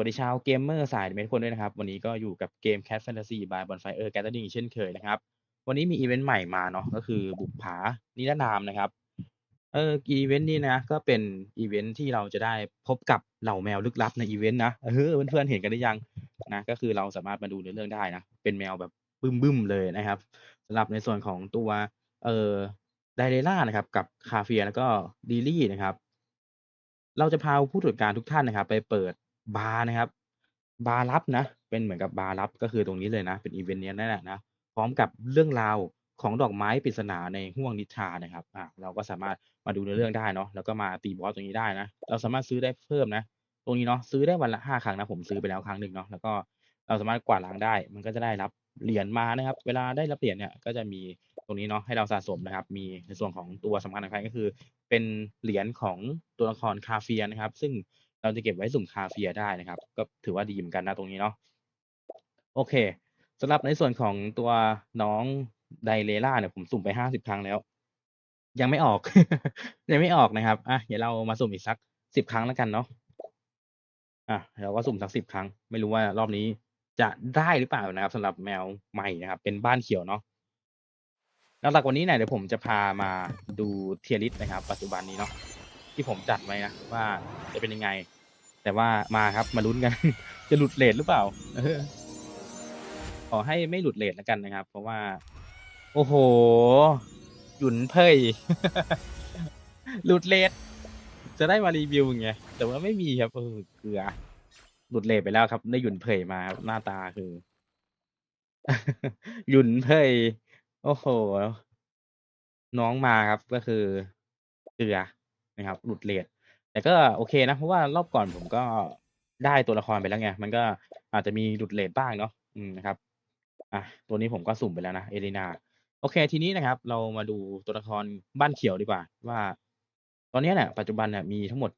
วัสดีชาวเกมเมอร์สายเมทุกคนด้วยนะครับ วันนี้ก็อยู่กับเกม Cat Fantasy by Bonfire Gathering เช่นเคยนะครับ วันนี้มีอีเวนต์ใหม่มาเนาะก็คือบุกผานิรนามนะครับ เอออีเวนต์นี้นะ ก็เป็นอีเวนต์ที่เราจะได้พบกับเหล่าแมวลึกลับในอีเวนต์นะเออเพื่อนๆเห็นกันหรือยังนะก็คือเราสามารถมาดูในเรื่องได้นะ เป็นแมวแบบบึ้มๆเลยนะครับสำหรับในส่วนของตัวเอ่อไดเรล่านะครับ กับคาเฟียแล้วก็ดีลี่นะครับ เราจะพาผู้ตรวจการทุกท่านนะครับ ไปเปิด บาร์นะครับ บาร์ลับนะ เป็นเหมือนกับบาร์ลับก็คือตรงนี้เลยนะ เป็นอีเวนต์เนี้ยนั่นแหละนะ พร้อมกับเรื่องราวของดอกไม้ปริศนาในห้วงนิทานะครับ อ่า เราก็สามารถมาดูในเรื่องได้เนาะ แล้วก็มาตีบอสตรงนี้ได้นะ เราสามารถซื้อได้เพิ่มนะ ตรงนี้เนาะ ซื้อได้วันละ5ครั้งนะ ผมซื้อไปแล้วครั้งหนึ่งเนาะ แล้วก็เราสามารถกวาดล้างได้ มันก็จะได้รับเหรียญมานะครับ เวลาได้รับเหรียญเนี่ย ก็จะมีตรงนี้เนาะ ให้เราสะสมนะครับ มีในส่วนของตัวสำคัญสำคัญก็คือ เป็นเหรียญของตัวละครคาเฟียนะครับ ซึ่ง เราจะเก็บไว้สุ่มคาเฟียได้นะครับ ก็ถือว่าดีเหมือนกันนะตรงนี้เนาะโอเคสำหรับในส่วนของตัวน้องไดเรล่าเนี่ยผมสุ่มไปห้าสิบครั้งแล้ว ยังไม่ออก ยังไม่ออกนะครับอะเดี๋ยวเรามาสุ่มอีกสักสิบครั้งแล้วกันเนาะอะเราก็สุ่มสักสิบครั้ง ไม่รู้ว่ารอบนี้จะได้หรือเปล่านะครับสำหรับแมวใหม่นะครับ เป็นบ้านเขียวเนาะหลักวันนี้เนี่ยเดี๋ยวผมจะพามาดูเทียริสนะครับ ปัจจุบันนี้เนาะ ที่ผมจัดไว้นะว่าจะเป็นยังไง แต่ว่ามาครับมาลุ้นกัน จะหลุดเลทหรือเปล่าขอให้ไม่หลุดเลทแล้วกันนะครับ เพราะว่า โอ้โห หยุนเพยหลุดเลทจะได้มารีวิวไงแต่ว่าไม่มีครับเออเกลือหลุดเลทไปแล้วครับได้หยุนเพยมาหน้าตาคือ หยุนเพยโอ้โห น้องมาครับก็คือเกลือ นะครับ หลุดเลทแต่ก็โอเคนะ เพราะว่ารอบก่อนผมก็ได้ตัวละครไปแล้วไง มันก็อาจจะมีหลุดเลทบ้างเนาะอืมนะครับ อะตัวนี้ผมก็สุ่มไปแล้วนะเอเลนาโอเค ทีนี้นะครับ เรามาดูตัวละครบ้านเขียวดีกว่า ว่า ตอนนี้เนี่ยปัจจุบันเนี่ยมีทั้งหมด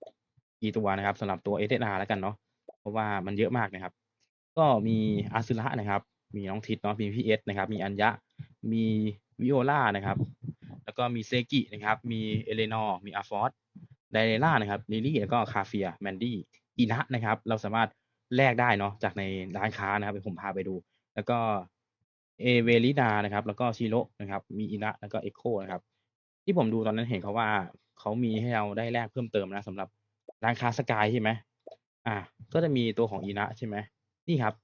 กี่ตัวนะครับสำหรับตัวเอเดนาแล้วกันเนาะเพราะว่ามันเยอะมากนะครับ ก็มีอาซึระนะครับ มีน้องทิศเนาะมีพี่เอสนะครับ มีอัญญะ มีวิโอลานะครับ แล้วก็มีเซกินะครับ มีเอเลนอร์มีอาฟอสไดเรล่านะครับลิลี่แล้วก็คาเฟียแมนดี้อีนะนะครับ เราสามารถแลกได้เนาะจากในร้านค้านะครับผมพาไปดู แล้วก็เอเวลิดานะครับ แล้วก็ชิโรนะครับ มีอินะแล้วก็เอ็กโคนะครับ ที่ผมดูตอนนั้นเห็นเขาว่าเขามีให้เราได้แลกเพิ่มเติมนะสำหรับร้านค้าสกายใช่ไหมอ่า ก็จะมีตัวของอีนะใช่ไหมนี่ครับ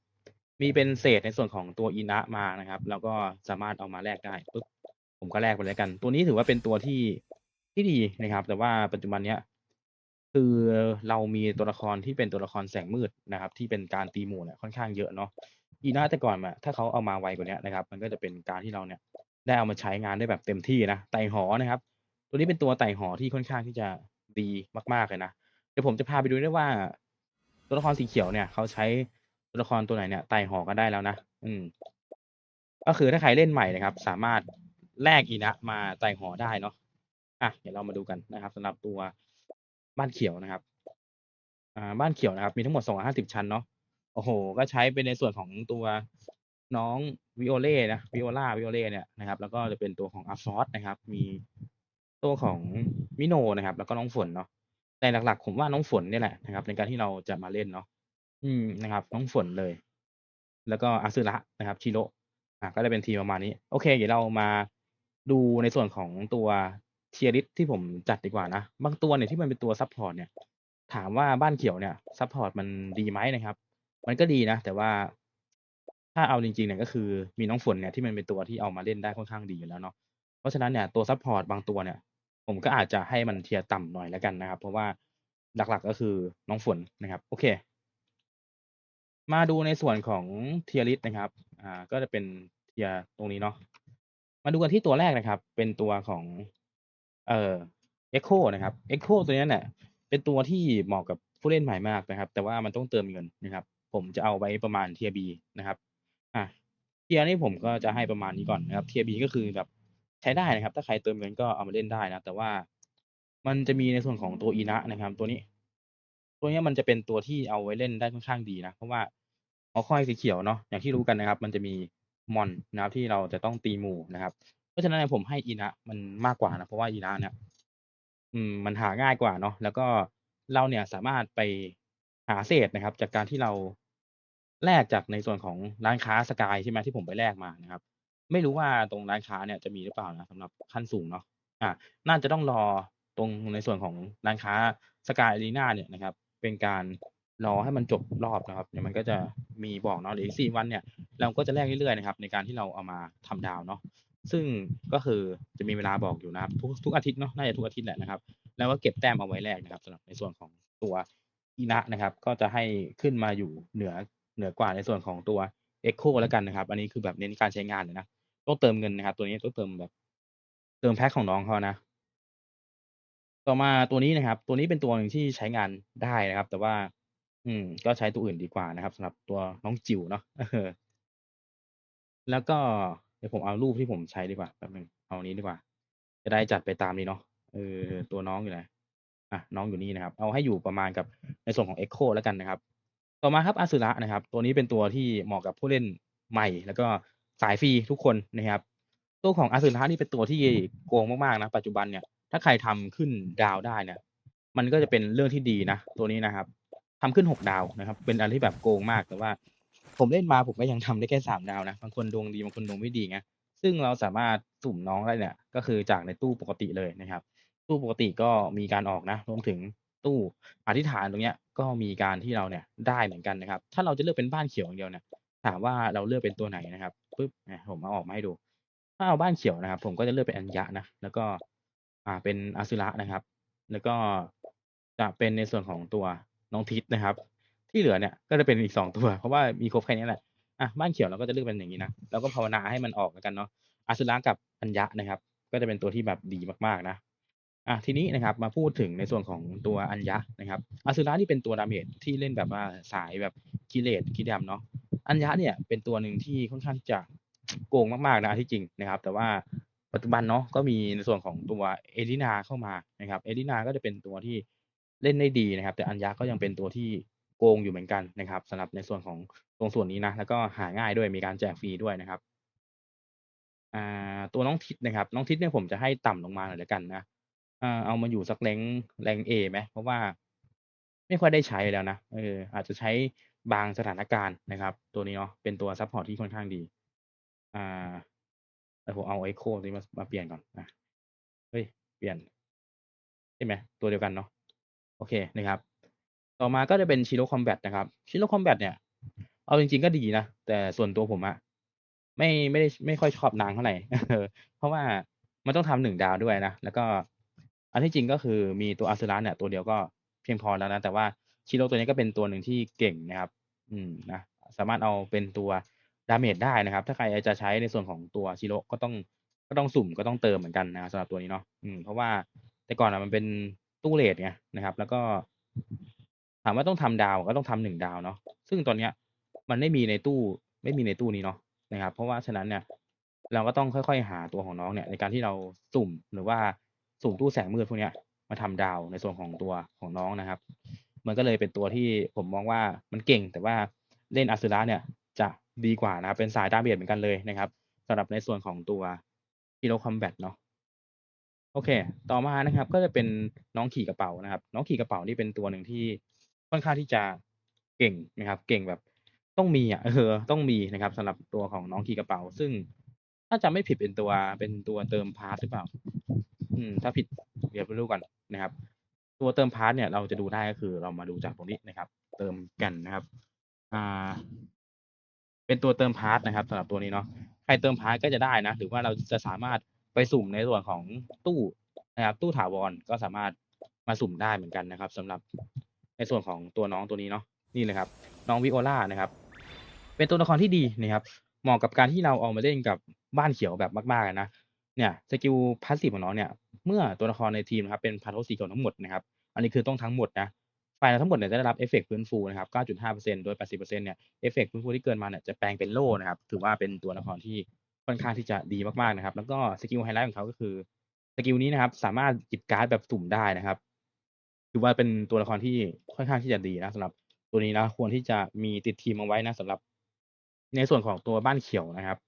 มีเป็นเศษในส่วนของตัวอีนะมานะครับ แล้วก็สามารถเอามาแลกได้ปุ๊บ ผมก็แลกไปเลยกัน ตัวนี้ถือว่าเป็นตัวที่ที่ดีนะครับ แต่ว่าปัจจุบันเนี้ยคือเรามีตัวละครที่เป็นตัวละครแสงมืดนะครับ ที่เป็นการตีหมู่เนี่ยค่อนข้างเยอะเนาะอีน่าแต่ก่อนอะถ้าเขาเอามาไวกว่านี้นะครับ มันก็จะเป็นการที่เราเนี่ย ได้เอามาใช้งานได้แบบเต็มที่นะไต่หอนะครับ ตัวนี้เป็นตัวไต่หอที่ค่อนข้างที่จะดีมากๆเลยนะเดี๋ยวผมจะพาไปดูด้วยว่า ตัวละครสีเขียวเนี่ยเขาใช้ตัวละครตัวไหนเนี่ยไต่หอกันได้แล้วนะอืม ก็คือถ้าใครเล่นใหม่นะครับ สามารถ แลกอีนะมาไต่หอได้เนาะอะเดี๋ยวเรามาดูกันนะครับสำหรับตัวบ้านเขียวนะครับ อ่าบ้านเขียวนะครับ มีทั้งหมด250ชั้นเนาะโอ้โห ก็ใช้เป็นในส่วนของตัวน้องวิโอเล่นะวิโอลาวิโอเล่เนี่ยนะครับ แล้วก็จะเป็นตัวของอาฟอสนะครับ มีตัวของมิโนนะครับ แล้วก็น้องฝนเนาะแต่หลักๆ ผมว่าน้องฝนเนี่ยแหละนะครับ ในการที่เราจะมาเล่นเนาะอืมนะครับ น้องฝนเลย แล้วก็อาซึระนะครับชิโร่อ่าก็จะเป็นทีมประมาณนี้ โอเค เดี๋ยวเรามา ดูในส่วนของตัวเทียริสที่ผมจัดดีกว่านะ บางตัวเนี่ยที่มันเป็นตัวซับพอร์ตเนี่ย ถามว่าบ้านเขียวเนี่ยซัพพอร์ตมันดีไหมนะครับ มันก็ดีนะ แต่ว่าถ้าเอาจริงๆเนี่ยก็คือมีน้องฝนเนี่ยที่มันเป็นตัวที่เอามาเล่นได้ค่อนข้างดีอยู่แล้วเนาะ เพราะฉะนั้นเนี่ยตัวซัพพอร์ตบางตัวเนี่ย ผมก็อาจจะให้มันเทียร์ต่ำหน่อยแล้วกันนะครับ เพราะว่าหลักๆก็คือน้องฝนนะครับ โอเค มาดูในส่วนของเทียริสนะครับ อ่า ก็จะเป็นเทียร์ตรงนี้เนาะ มาดูกันที่ตัวแรกนะครับ เป็นตัวของ เอ่อเอ็กโคนะครับเอ็กโคตัวนี้เนี่ยเป็นตัวที่เหมาะกับผู้เล่นใหม่มากนะครับ แต่ว่ามันต้องเติมเงินนะครับ ผมจะเอาไว้ประมาณเทียบีนะครับ อะเทียนี้ผมก็จะให้ประมาณนี้ก่อนนะครับเทียบีก็คือแบบใช้ได้นะครับ ถ้าใครเติมเงินก็เอามาเล่นได้นะ แต่ว่ามันจะมีในส่วนของตัวอีนะนะครับ ตัวนี้ ตัวนี้มันจะเป็นตัวที่เอาไว้เล่นได้ค่อนข้างดีนะ เพราะว่าหอคอยสีเขียวเนาะอย่างที่รู้กันนะครับ มันจะมี มอนนะครับที่เราจะต้องตีหมู่นะครับ เพราะฉะนั้นผมให้อีนะมันมากกว่านะเพราะว่าอีนะเนี่ยอืมมันหาง่ายกว่าเนาะแล้วก็เราเนี่ยสามารถไปหาเศษนะครับ จากการที่เราแลกจากในส่วนของร้านค้าสกายใช่ไหมที่ผมไปแลกมานะครับ ไม่รู้ว่าตรงร้านค้าเนี่ยจะมีหรือเปล่านะสำหรับขั้นสูงเนาะอ่าน่าจะต้องรอตรงในส่วนของร้านค้าสกายอารีนาเนี่ยนะครับ เป็นการ รอให้มันจบรอบนะครับเดี๋ยวมันก็จะมีบอกเนาะหรืออีกสี่วันเนี่ยเราก็จะแลกเรื่อยๆนะครับ ในการที่เราเอามาทำดาวเนาะซึ่งก็คือจะมีเวลาบอกอยู่นะครับ ทุกทุกอาทิตย์เนาะน่าจะทุกอาทิตย์แหละนะครับ แล้วก็เก็บแต้มเอาไว้แลกนะครับสำหรับในส่วนของตัวอีนะนะครับ ก็จะให้ขึ้นมาอยู่เหนือเหนือกว่าในส่วนของตัว Echo แล้วกันนะครับ อันนี้คือแบบเน้นการใช้งานเลยนะต้องเติมเงินนะครับ ตัวนี้ต้องเติมแบบ เติมแพ็คของน้องเขานะ ต่อมาตัวนี้นะครับ ตัวนี้เป็นตัวหนึ่งที่ใช้งานได้นะครับ แต่ว่า อืม ก็ใช้ตัวอื่นดีกว่านะครับสำหรับตัวน้องจิ๋วเนาะเออแล้วก็เดี๋ยวผมเอารูปที่ผมใช้ดีกว่าแป๊บหนึ่งเอาอันนี้ดีกว่า จะได้จัดไปตามนี้เนาะเออตัวน้องอยู่ไหนอะน้องอยู่นี่นะครับ เอาให้อยู่ประมาณกับในส่วนของ Echo แล้วกันนะครับ ต่อมาครับอาสุระนะครับ ตัวนี้เป็นตัวที่เหมาะกับผู้เล่นใหม่ แล้วก็สายฟรีทุกคนนะครับ ตัวของอาสุระนี่เป็นตัวที่โกงมากๆนะปัจจุบันเนี่ย ถ้าใครทำขึ้นดาวได้เนี่ย มันก็จะเป็นเรื่องที่ดีนะ ตัวนี้นะครับ ทำขึ้นหกดาวนะครับ เป็นอะไรที่แบบโกงมากแต่ว่า ผมเล่นมาผมก็ยังทำได้แค่สามดาวนะบางคนดวงดีบางคนดวงไม่ดีไงซึ่งเราสามารถสุ่มน้องได้เนี่ย ก็คือจากในตู้ปกติเลยนะครับ ตู้ปกติก็มีการออกนะรวมถึงตู้อธิษฐานตรงเนี้ยก็มีการที่เราเนี่ยได้เหมือนกันนะครับ ถ้าเราจะเลือกเป็นบ้านเขียวอย่างเดียวเนี่ยถามว่าเราเลือกเป็นตัวไหนนะครับปุ๊บเนี่ยผมเอาออกมาให้ดู ถ้าเอาบ้านเขียวนะครับ ผมก็จะเลือกเป็นอัญญะนะแล้วก็ อ่าเป็นอาสุระนะครับ แล้วก็จะเป็นในส่วนของตัว น้องทิศนะครับ ที่เหลือเนี่ยก็จะเป็นอีกสองตัว เพราะว่ามีครบแค่นี้แหละอะบ้านเขียวเราก็จะเลือกเป็นอย่างนี้นะเราก็ภาวนาให้มันออกแล้วกันเนาะอาสุระกับอัญญะนะครับ ก็จะเป็นตัวที่แบบดีมากๆนะอะทีนี้นะครับมาพูดถึงในส่วนของตัวอัญญะนะครับอาสุระนี่เป็นตัวดาเมจที่เล่นแบบว่าสายแบบกิเลสกิดำเนาะอัญญะเนี่ยเป็นตัวหนึ่งที่ค่อนข้างจะโกงมากๆนะที่จริงนะครับ แต่ว่าปัจจุบันเนาะก็มีในส่วนของตัวเอลินาเข้ามานะครับ เอลินาก็จะเป็นตัวที่ เล่นได้ดีนะครับ แต่อัญญะก็ยังเป็นตัวที่โกงอยู่เหมือนกันนะครับสำหรับในส่วนของตรงส่วนนี้นะ แล้วก็หาง่ายด้วยมีการแจกฟรีด้วยนะครับอ่าตัวน้องทิศนะครับ น้องทิศเนี่ยผมจะให้ต่ำลงมาหน่อยแล้วกันนะเอามาอยู่สักแรงแรงเอไหมเพราะว่า ไม่ค่อยได้ใช้แล้วนะเอออาจจะใช้บางสถานการณ์นะครับ ตัวนี้เนาะเป็นตัวซัพพอร์ตที่ค่อนข้างดี อ่าแต่ผมเอาไอโคนี้มามาเปลี่ยนก่อนนะเฮ้ยเปลี่ยนใช่ไหมตัวเดียวกันเนาะ โอเคนะครับ ต่อมาก็จะเป็นชิโร่คอมแบทนะครับชิโร่คอมแบทเนี่ย เอาจริง ๆก็ดีนะ แต่ส่วนตัวผมอะไม่ไม่ได้ไม่ค่อยชอบนางเท่าไหร่เพราะว่ามันต้องทำหนึ่งดาวด้วยนะ แล้วก็ อันที่จริงก็คือมีตัวอาสุระเนี่ย ตัวเดียวก็เพียงพอแล้วนะ แต่ว่าชิโร่ตัวนี้ก็เป็นตัวหนึ่งที่เก่งนะครับ อืมนะสามารถเอาเป็นตัวดาเมจได้นะครับ ถ้าใครจะใช้ในส่วนของตัวชิโร่ก็ต้องก็ต้องสุ่มก็ต้องเติมเหมือนกันนะสำหรับตัวนี้เนาะอืมเพราะว่าแต่ก่อนอะมันเป็น ตู้เลทไงนะครับ แล้วก็ถามว่าต้องทำดาวก็ต้องทำหนึ่งดาวเนาะซึ่งตอนเนี้ยมันไม่มีในตู้ไม่มีในตู้นี้เนาะนะครับ เพราะว่าฉะนั้นเนี่ย เราก็ต้องค่อยๆ หาตัวของน้องเนี่ย ในการที่เราสุ่มหรือว่าสุ่มตู้แสงมืดพวกเนี้ยมาทำดาวในส่วนของตัวของน้องนะครับ มันก็เลยเป็นตัวที่ผมมองว่ามันเก่ง แต่ว่าเล่นอาสุระเนี่ยจะดีกว่านะครับเป็นสายดาเมจเหมือนกันเลยนะครับสำหรับในส่วนของตัวฮีโร่คอมแบทเนาะ โอเค ต่อมานะครับ ก็จะเป็นน้องขี่กระเป๋านะครับ น้องขี่กระเป๋านี่เป็นตัวหนึ่งที่ค่อนข้างที่จะเก่งนะครับ เก่งแบบต้องมีอะ เออ ต้องมีนะครับสำหรับตัวของน้องขี่กระเป๋า ซึ่งถ้าจำไม่ผิดเป็นตัวเป็นตัวเติมพาร์ทหรือเปล่า อืม ถ้าผิดเดี๋ยวไปดูก่อนนะครับ ตัวเติมพาร์ทเนี่ยเราจะดูได้ก็คือเรามาดูจากตรงนี้นะครับ เติมกันนะครับ อ่า เป็นตัวเติมพาร์ทนะครับสำหรับตัวนี้เนาะใครเติมพาร์ทก็จะได้นะหรือว่าเราจะสามารถ ไปสุ่มในส่วนของตู้นะครับ ตู้ถาวรก็สามารถมาสุ่มได้เหมือนกันนะครับสำหรับในส่วนของตัวน้องตัวนี้เนาะนี่เลยครับ น้องวิโอลานะครับ เป็นตัวละครที่ดีนะครับเหมาะกับการที่เราเอามาเล่นกับบ้านเขียวแบบมากๆนะเนี่ยสกิลพาสซีฟของน้องเนี่ยเมื่อตัวละครในทีมนะครับเป็นพาร์ทสีเขียวทั้งหมดนะครับ อันนี้คือต้องทั้งหมดนะฝ่ายทั้งหมดเนี่ยจะได้รับเอฟเฟกต์ฟื้นฟูนะครับ 9.5%โดย 80%เนี่ย เอฟเฟกต์ฟื้นฟูที่เกินมาเนี่ยจะแปลงเป็นโล่นะครับ ถือว่าเป็นตัวละครที่ ค่อนข้างที่จะดีมากๆนะครับ แล้วก็สกิลไฮไลท์ของเขาก็คือสกิลนี้นะครับ สามารถหยิบการ์ดแบบสุ่มได้นะครับถือว่าเป็นตัวละครที่ค่อนข้างที่จะดีนะสำหรับตัวนี้นะควรที่จะมีติดทีมเอาไว้นะสำหรับในส่วนของตัวบ้านเขียวนะครับ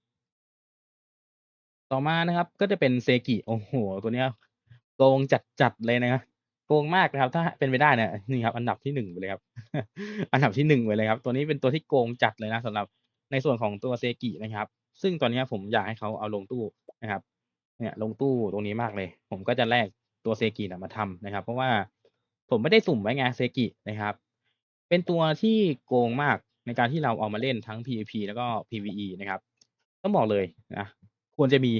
ต่อมานะครับ ก็จะเป็นเซกิโอ้โหตัวเนี้ยโกงจัดๆเลยนะโกงมากนะครับ ถ้าเป็นไปได้เนี่ยนี่ครับ อันดับที่หนึ่งไปเลยครับ อันดับที่หนึ่งไปเลยครับ ตัวนี้เป็นตัวที่โกงจัดเลยนะสำหรับในส่วนของตัวเซกินะครับ ซึ่งตอนนี้ผมอยากให้เขาเอาลงตู้นะครับ เนี่ยลงตู้ตรงนี้มากเลย ผมก็จะแลกตัวเซกิมาทำนะครับ เพราะว่าผมไม่ได้สุ่มไว้ไงเซกินะครับ เป็นตัวที่โกงมากในการที่เราเอามาเล่นทั้ง PVP แล้วก็ PVE นะครับต้องบอกเลยนะควรจะมี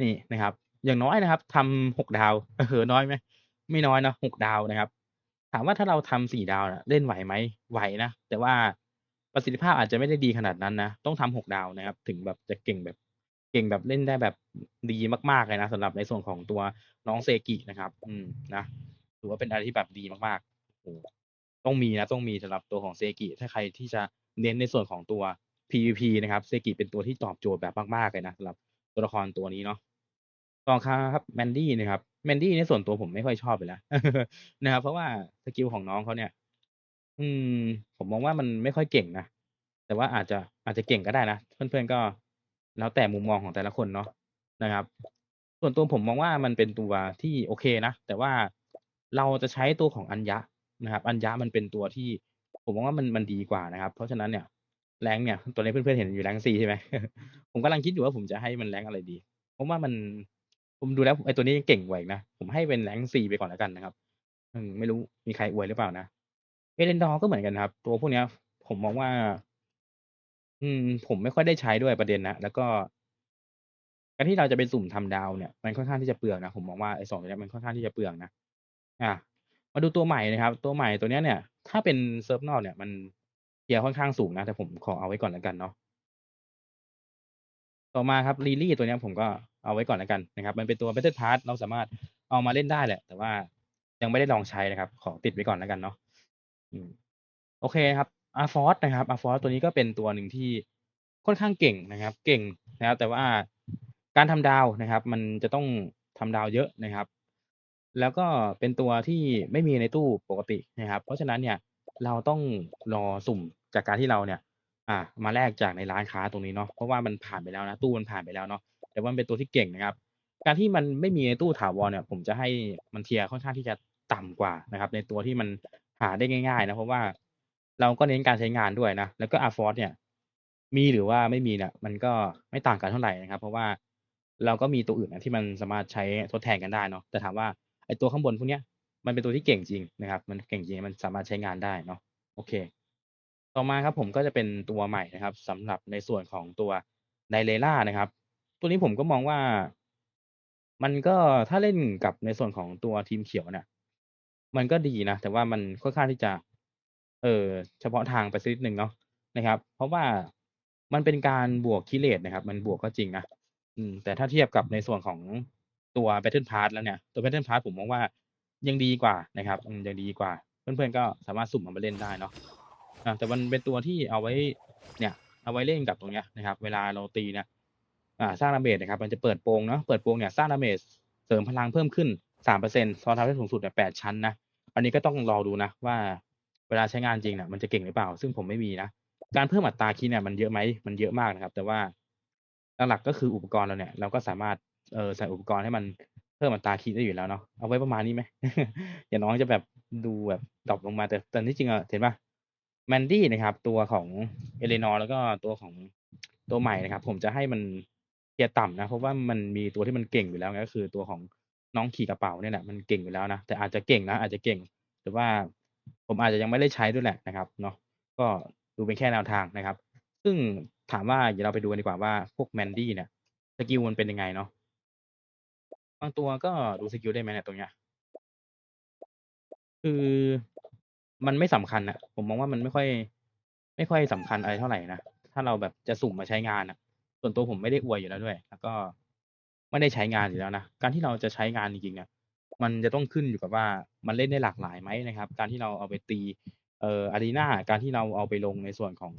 นี่นะครับ อย่างน้อยนะครับทำหกดาวเออน้อยไหมไม่น้อยนะหกดาวนะครับ ถามว่าถ้าเราทำสี่ดาวนะเล่นไหวไหมไหวนะแต่ว่า ประสิทธิภาพอาจจะไม่ได้ดีขนาดนั้นนะต้องทำหกดาวนะครับ ถึงแบบจะเก่งแบบเก่งแบบเล่นได้แบบดีมากๆเลยนะสำหรับในส่วนของตัวน้องเซกินะครับ อืมนะถือว่าเป็นอะไรที่แบบดีมากๆโอ้ต้องมีนะต้องมีสำหรับตัวของเซกิถ้าใครที่จะเน้นในส่วนของตัว PVP นะครับเซกิเป็นตัวที่ตอบโจทย์แบบมากๆเลยนะสำหรับตัวละครตัวนี้เนาะต่อครับแมนดี้นะครับแมนดี้ในส่วนตัวผมไม่ค่อยชอบไปแล้วนะครับ เพราะว่าสกิลของน้องเขาเนี่ย อืม ผมมองว่ามันไม่ค่อยเก่งนะ แต่ว่าอาจจะอาจจะเก่งก็ได้นะ เพื่อนๆก็แล้วแต่มุมมองของแต่ละคนเนาะนะครับ ส่วนตัวผมมองว่ามันเป็นตัวที่โอเคนะ แต่ว่าเราจะใช้ตัวของอัญญะนะครับ อัญญะมันเป็นตัวที่ ผมมองว่ามันมันดีกว่านะครับ เพราะฉะนั้นเนี่ยแรงเนี่ย ตัวนี้เพื่อนๆเห็นอยู่แรงซีใช่ไหม ผมกำลังคิดอยู่ว่าผมจะให้มันแรงอะไรดี เพราะว่ามันผมดูแล้วไอ้ตัวนี้ยังเก่งกว่าอีกนะ ผมให้เป็นแรงซีไปก่อนแล้วกันนะครับไม่รู้มีใครอวยหรือเปล่านะ เอเลนดอร์ก็เหมือนกันครับ ตัวพวกเนี้ย ผมมองว่า อืม ผมไม่ค่อยได้ใช้ด้วยประเด็นนะ แล้วก็การที่เราจะไปสุ่มทำดาวเนี่ยมันค่อนข้างที่จะเปลืองนะผมมองว่าไอ้สองตัวเนี้ยมันค่อนข้างที่จะเปลืองนะอ่ามาดูตัวใหม่นะครับ ตัวใหม่ตัวเนี้ยเนี่ย ถ้าเป็นเซิร์ฟนอกเนี่ย มันเทียร์ค่อนข้างสูงนะ แต่ผมขอเอาไว้ก่อนแล้วกันเนาะต่อมาครับ Lily ตัวเนี้ยผมก็เอาไว้ก่อนแล้วกันนะครับ มันเป็นตัว Battle Pass เราสามารถเอามาเล่นได้แหละ แต่ว่ายังไม่ได้ลองใช้นะครับ ขอติดไว้ก่อนแล้วกันเนาะ อืม โอเคครับ Arforce นะครับ Arforce ตัวนี้ก็เป็นตัวหนึ่งที่ค่อนข้างเก่งนะครับ เก่งนะครับ แต่ว่าการทำดาวนะครับ มันจะต้องทำดาวเยอะนะครับ แล้วก็เป็นตัวที่ไม่มีในตู้ปกตินะครับ เพราะฉะนั้นเนี่ยเราต้องรอสุ่มจากการที่เราเนี่ย อ่า มาแลกจากในร้านค้าตรงนี้เนาะเพราะว่ามันผ่านไปแล้วนะตู้มันผ่านไปแล้วเนาะแต่ว่ามันเป็นตัวที่เก่งนะครับ การที่มันไม่มีในตู้ถาวรเนี่ย ผมจะให้มันเทียร์ค่อนข้างที่จะต่ำกว่านะครับ ในตัวที่มัน หาได้ง่ายๆนะเพราะว่าเราก็เน้นการใช้งานด้วยนะ แล้วก็ Arforce เนี่ย มีหรือว่าไม่มีเนี่ยมันก็ไม่ต่างกันเท่าไหร่นะครับ เพราะว่าเราก็มีตัวอื่นนะที่มันสามารถใช้ทดแทนกันได้เนาะแต่ถามว่าไอ้ตัวข้างบนพวกเนี้ยมันเป็นตัวที่เก่งจริงนะครับ มันเก่งจริงมันสามารถใช้งานได้เนาะโอเค ต่อมาครับผมก็จะเป็นตัวใหม่นะครับสำหรับในส่วนของตัว Nylea นะครับ ตัวนี้ผมก็มองว่า มันก็ถ้าเล่นกับในส่วนของตัวทีมเขียวเนี่ย มันก็ดีนะ แต่ว่ามันค่อนข้างที่จะ เออเฉพาะทางไปสักนิดหนึ่งเนาะนะครับ เพราะว่ามันเป็นการบวก Kill Rate นะครับ มันบวกก็จริงนะอืมแต่ถ้าเทียบกับในส่วนของตัว Battle Pass แล้วเนี่ย ตัว Battle Pass ผมมองว่ายังดีกว่านะครับอืมยังดีกว่า เพื่อนๆก็สามารถสุ่มเอามาเล่นได้เนาะอาแต่มันเป็นตัวที่เอาไว้เนี่ย เอาไว้เล่นกับตรงเนี้ยนะครับ เวลาเราตีเนี่ยอ่าสร้าง damage นะครับ มันจะเปิดโปงเนาะเปิดโปงเนี่ยสร้าง damage เสริมพลังเพิ่มขึ้น 3%ซ้อนทับได้สูงสุดเนี่ย8ชั้นนะ อันนี้ก็ต้องรอดูนะว่าเวลาใช้งานจริงเนี่ยมันจะเก่งหรือเปล่า ซึ่งผมไม่มีนะ การเพิ่มอัตราคิดเนี่ยมันเยอะไหมมันเยอะมากนะครับ แต่ว่าหลักๆก็คืออุปกรณ์เราเนี่ย เราก็สามารถเออใส่อุปกรณ์ให้มันเพิ่มอัตราคิดได้อยู่แล้วเนาะเอาไว้ประมาณนี้ไหมเดี๋ยน้องจะแบบดูแบบดรอปลงมาแต่แต่ที่จริงอะเห็นปล่า Mandy นะครับ ตัวของ Eleanor แล้วก็ตัวของตัวใหม่นะครับ ผมจะให้มันเทียร์ต่ำนะเพราะว่ามันมีตัวที่มันเก่งอยู่แล้วก็คือตัวของ น้องขี่กระเป๋าเนี่ยแหละมันเก่งอยู่แล้วนะแต่อาจจะเก่งนะอาจจะเก่งแต่ว่าผมอาจจะยังไม่ได้ใช้ด้วยแหละนะครับเนาะก็ดูเป็นแค่แนวทางนะครับ ซึ่งถามว่าเดี๋ยวเราไปดูกันดีกว่าว่าพวก Mandy เนี่ยสกิลมันเป็นยังไงเนาะบางตัวก็ดูสกิลได้ไหมเนี่ยตรงเนี้ยคือมันไม่สำคัญน่ะผมมองว่ามันไม่ค่อย ไม่ค่อยสำคัญอะไรเท่าไหร่นะถ้าเราแบบจะสุ่มมาใช้งานอะส่วนตัวผมไม่ได้อวยอยู่แล้วด้วย แล้วก็ ไม่ได้ใช้งานอยู่แล้วนะการที่เราจะใช้งานจริงๆอะมันจะต้องขึ้นอยู่กับว่ามันเล่นได้หลากหลายไหมนะครับ การที่เราเอาไปตีเอ่อ Arena การที่เราเอาไปลงในส่วนของ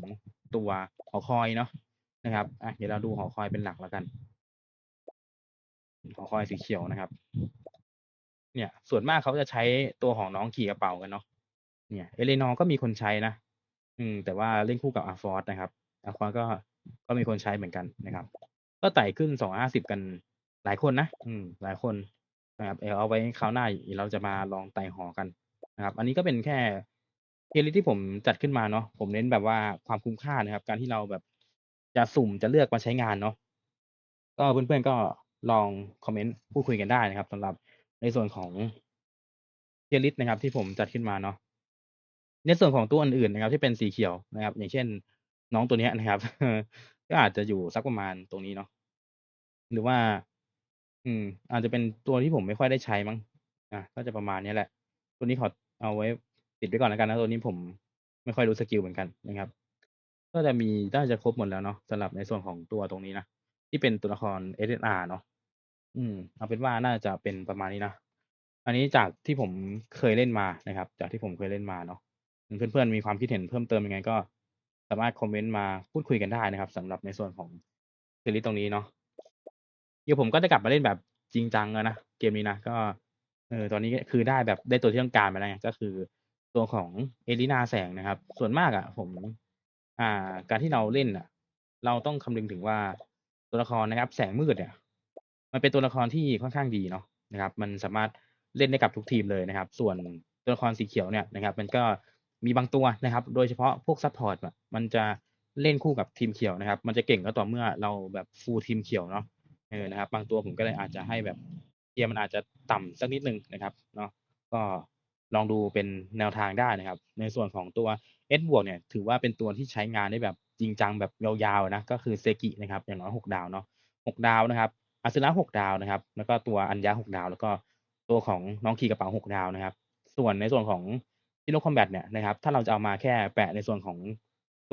ตัวหอคอยเนาะนะครับอะเดี๋ยวเราดูหอคอยเป็นหลักแล้วกัน หอคอยสีเขียวนะครับ เนี่ย ส่วนมากเขาจะใช้ตัวของน้องขี่กระเป๋ากันเนาะเนี่ย Eleanor ก็มีคนใช้นะอืม แต่ว่าเล่นคู่กับ Arforce นะครับ Arforce ก็ก็มีคนใช้เหมือนกันนะครับ ก็ไต่ขึ้น250กัน หลายคนนะ อืม หลายคนนะครับเดี๋ยวเอาไว้คราวหน้าเราจะมาลองไต่หอกันนะครับ อันนี้ก็เป็นแค่เทลิสที่ผมจัดขึ้นมาเนาะ ผมเน้นแบบว่าความคุ้มค่านะครับ การที่เราแบบจะสุ่มจะเลือกมาใช้งานเนาะ ก็เพื่อนๆก็ลองคอมเมนต์พูดคุยกันได้นะครับสำหรับในส่วนของเทลิสนะครับ ที่ผมจัดขึ้นมาเนาะ ในส่วนของตัวอื่นๆนะครับ ที่เป็นสีเขียวนะครับ อย่างเช่น น้องตัวเนี้ยนะครับ ก็อาจจะอยู่สักประมาณตรงนี้เนาะ หรือว่า อืม อาจจะเป็นตัวที่ผมไม่ค่อยได้ใช้มั้งอะก็จะประมาณนี้แหละ ตัวนี้ขอเอาไว้ติดไว้ก่อนแล้วกันนะ ตัวนี้ผมไม่ค่อยรู้สกิลเหมือนกันนะครับ ก็จะมี น่าจะครบหมดแล้วเนาะ สำหรับในส่วนของตัวตรงนี้นะ ที่เป็นตัวละคร SSR เนาะ อืม เอาเป็นว่าน่าจะเป็นประมาณนี้นะ อันนี้จากที่ผมเคยเล่นมานะครับ จากที่ผมเคยเล่นมาเนาะ เพื่อน ๆ มีความคิดเห็นเพิ่มเติมยังไง ก็สามารถคอมเมนต์มาพูดคุยกันได้นะครับ สำหรับในส่วนของซีรีส์ตรงนี้เนาะ ดี๋ยวผมก็จะกลับมาเล่นแบบจริงจังแล้วนะเกมนี้นะก็เออตอนนี้คือได้แบบได้ตัวที่ต้องการมาแล้วไงก็คือตัวของเอลินาแสงนะครับ ส่วนมากอะ ผม อ่า การที่เราเล่นอะ เราต้องคำนึงถึงว่าตัวละครนะครับ แสงมืดเนี่ย มันเป็นตัวละครที่ค่อนข้างดีเนาะนะครับ มันสามารถเล่นได้กับทุกทีมเลยนะครับ ส่วนตัวละครสีเขียวเนี่ยนะครับ มันก็มีบางตัวนะครับ โดยเฉพาะพวกซัพพอร์ตอะมันจะเล่นคู่กับทีมเขียวนะครับ มันจะเก่งก็ต่อเมื่อเราแบบฟูลทีมเขียวเนาะ เออนะครับ บางตัวผมก็เลยอาจจะให้แบบเทียร์มันอาจจะต่ำสักนิดนึงนะครับเนาะก็ลองดูเป็นแนวทางได้นะครับ ในส่วนของตัว S บวกเนี่ย ถือว่าเป็นตัวที่ใช้งานได้แบบจริงจังแบบยาวๆนะก็คือเซกินะครับอย่างน้อยหกดาวเนาะหกดาวนะครับอาซึระหกดาวนะครับ แล้วก็ตัวอัญญาหกดาว แล้วก็ตัวของน้องขี่กระเป๋าหกดาวนะครับ ส่วนในส่วนของซิโนคอมแบทเนี่ยนะครับ ถ้าเราจะเอามาแค่แปะในส่วนของ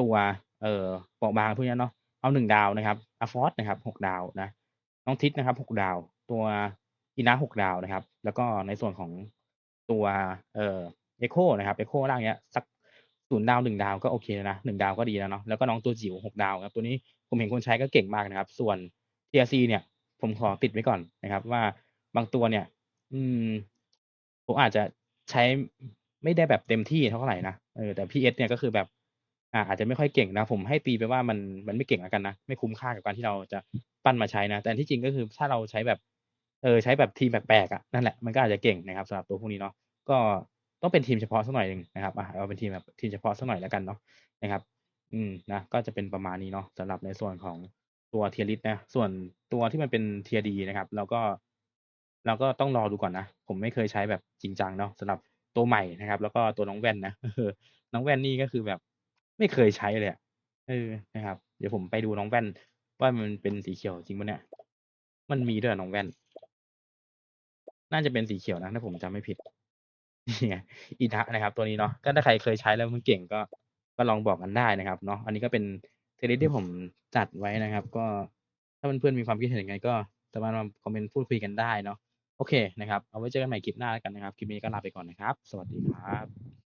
ตัวเอ่อเปราะบางพวกนี้เนาะเอาหนึ่งดาวนะครับอาฟอสนะครับหกดาวนะ น้องทิศนะครับหกดาว ตัวอีนาหกดาวนะครับ แล้วก็ในส่วนของตัวเอ่อเอโคนะครับเอโคล่างเนี้ยสักศูนย์ดาวหนึ่งดาวก็โอเคแล้วนะหนึ่งดาวก็ดีแล้วเนาะแล้วก็น้องตัวจิ๋วหกดาวครับตัวนี้ผมเห็นคนใช้ก็เก่งมากนะครับ ส่วน TRC เนี่ย ผมขอติดไว้ก่อนนะครับ ว่าบางตัวเนี่ย อืมผมอาจจะใช้ไม่ได้แบบเต็มที่เท่าไหร่นะเออแต่พีเอสเนี่ยก็คือแบบ อ่าอาจจะไม่ค่อยเก่งนะ ผมให้ตีไปว่ามัน มันไม่เก่งแล้วกันนะ ไม่คุ้มค่ากับการที่เราจะปั้นมาใช้นะ แต่ที่จริง ก็คือถ้าเราใช้แบบ เออใช้แบบทีมแปลก ๆอะนั่นแหละ มันก็อาจจะเก่งนะครับ สำหรับตัวพวกนี้เนาะ ก็ต้องเป็นทีมเฉพาะสักหน่อยหนึ่งนะครับอะเอาเป็นทีมแบบ ทีมเฉพาะสักหน่อยแล้วกันเนาะ นะครับ อืม นะ ก็จะเป็นประมาณนี้เนาะ สำหรับในส่วนของตัวเทียริสนะ ส่วนตัวที่มันเป็นเทียดีนะครับ เราก็ เราก็ต้องรอดูก่อนนะ ผมไม่เคยใช้แบบจริงจังเนาะ สำหรับตัวใหม่นะครับ แล้วก็ตัวน้องแว่นนะเออน้องแว่นนี่ก็คือแบบ ไม่เคยใช้เลยเออนะครับ เดี๋ยวผมไปดูน้องแว่น ว่ามันเป็นสีเขียวจริงปะเนี่ย มันมีด้วยน้องแว่น น่าจะเป็นสีเขียวนะถ้าผมจำไม่ผิดนี่อิทะนะครับ ตัวนี้เนาะก็ถ้าใครเคยใช้แล้วมันเก่งก็ก็ลองบอกกันได้นะครับเนาะอันนี้ก็เป็นเทเลที่ผมจัดไว้นะครับ ก็ถ้าเพื่อนๆมีความคิดเห็นยังไง ก็สามารถมาคอมเมนต์พูดคุยกันได้เนาะโอเคนะครับ เอาไว้เจอกันใหม่คลิปหน้าแล้วกันนะครับ คลิปนี้ก็ลาไปก่อนนะครับ สวัสดีครับ